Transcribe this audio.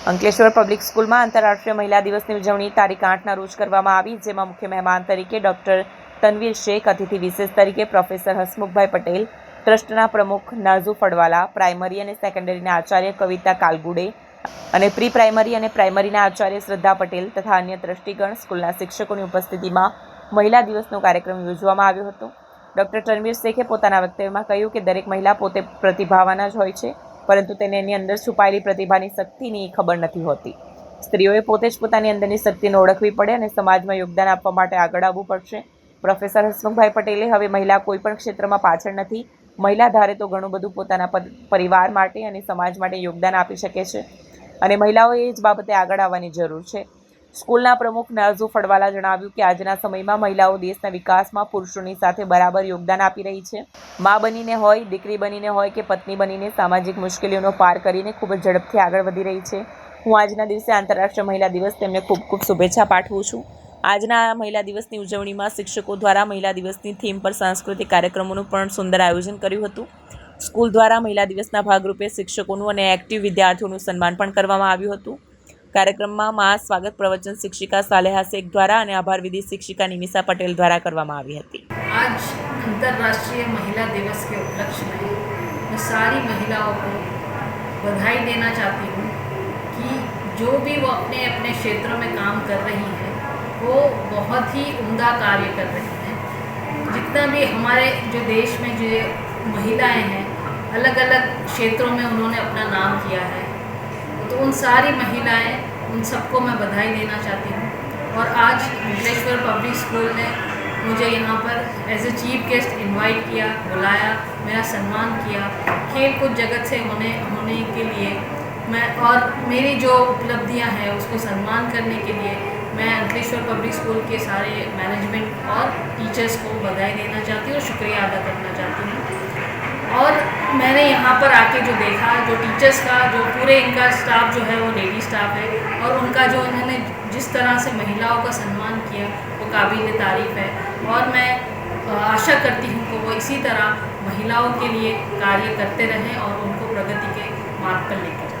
Ankleshwar public સ્કૂલમાં આંતરરાષ્ટ્રીય મહિલા દિવસની ઉજવણી તારીખ આઠના રોજ કરવામાં આવી, જેમાં મુખ્ય મહેમાન તરીકે ડોક્ટર તનવીર શેખ, અતિથિ વિશેષ તરીકે પ્રોફેસર હસમુખભાઈ પટેલ, ટ્રસ્ટના પ્રમુખ નાઝુ ફડવાલા, પ્રાઇમરી અને સેકન્ડરીના આચાર્ય કવિતા કાલગુડે અને પ્રી પ્રાઇમરી અને પ્રાઇમરીના આચાર્ય શ્રદ્ધા પટેલ તથા અન્ય ટ્રસ્ટીગણ સ્કૂલના શિક્ષકોની ઉપસ્થિતિમાં મહિલા દિવસનો કાર્યક્રમ યોજવામાં આવ્યો હતો. ડૉક્ટર તનવીર શેખે પોતાના વક્તવ્યમાં કહ્યું કે દરેક મહિલા પોતે પ્રતિભાવાના જ હોય છે. પરંતુ તેને એની અંદર છુપાયેલી પ્રતિભાની શક્તિની ખબર નથી હોતી. સ્ત્રીઓએ પોતે જ પોતાની અંદરની શક્તિને ઓળખવી પડે અને સમાજમાં યોગદાન આપવા માટે આગળ આવવું પડશે. પ્રોફેસર હસમુખભાઈ પટેલે હવે મહિલા કોઈ પણ ક્ષેત્રમાં પાછળ નથી. મહિલા ધારે તો ઘણું બધું પોતાના પરિવાર માટે અને સમાજ માટે યોગદાન આપી શકે છે. અને મહિલાઓએ એ જ બાબતે આગળ આવવાની જરૂર છે. સ્કૂલના પ્રમુખ નાઝુ ફળવાલા જણાવ્યું કે આજના સમયમાં મહિલાઓ દેશના વિકાસમાં પુરુષોની સાથે બરાબર યોગદાન આપી રહી છે. મા બનીને હોય, દીકરી બનીને હોય કે પત્ની બનીને સામાજિક મુશ્કેલીઓનો પાર કરીને ખૂબ જ ઝડપથી આગળ વધી રહી છે. હું આજના દિવસે આંતરરાષ્ટ્રીય મહિલા દિવસ તેમને ખૂબ ખૂબ શુભેચ્છા પાઠવું છું. આજના મહિલા દિવસની ઉજવણીમાં શિક્ષકો દ્વારા મહિલા દિવસની થીમ પર સાંસ્કૃતિક કાર્યક્રમોનું પણ સુંદર આયોજન કર્યું હતું. સ્કૂલ દ્વારા મહિલા દિવસના ભાગરૂપે શિક્ષકોનું અને એક્ટિવ વિદ્યાર્થીઓનું સન્માન પણ કરવામાં આવ્યું હતું. કાર્યક્રમમાં મા સ્વાગત પ્રવચન શિક્ષિકા સાલેહા શેખ દ્વારા અને આભાર વિધિ શિક્ષિકા નિમિષા પટેલ દ્વારા કરવામાં આવી હતી आज अंतर्राष्ट्रीय महिला दिवस के उपलक्ष्य में मैं सारी महिलाओं को बधाई देना चाहती हूँ कि जो भी वो अपने अपने क्षेत्र में काम कर रही हैं वो बहुत ही उम्दा कार्य कर रही हैं जितना भी हमारे जो देश में जो महिलाएं हैं अलग अलग क्षेत्रों में उन्होंने अपना नाम किया है तो उन सारी महिलाएँ, उन सबको मैं बधाई देना चाहती हूँ। और आज अंकलेश्वर पब्लिक स्कूल ने मुझे यहाँ पर as a chief guest invite किया, बुलाया, मेरा सम्मान किया। खेल कूद जगत से होने होने के लिए मैं और मेरी जो उपलब्धियाँ हैं उसको सम्मान करने के लिए मैं अंकलेश्वर पब्लिक स्कूल के सारे मैनेजमेंट और टीचर्स को बधाई देना चाहती हूँ और शुक्रिया अदा करना चाहती हूँ। मैंने यहाँ पर आके जो देखा, जो टीचर्स का, जो पूरे इनका स्टाफ जो है वो लेडी स्टाफ है और उनका जो इन्होंने जिस तरह से महिलाओं का सम्मान किया, वो काबिल तारीफ़ है। और मैं आशा करती हूँ कि वो इसी तरह महिलाओं के लिए कार्य करते रहें और उनको प्रगति के मार्ग पर लेकर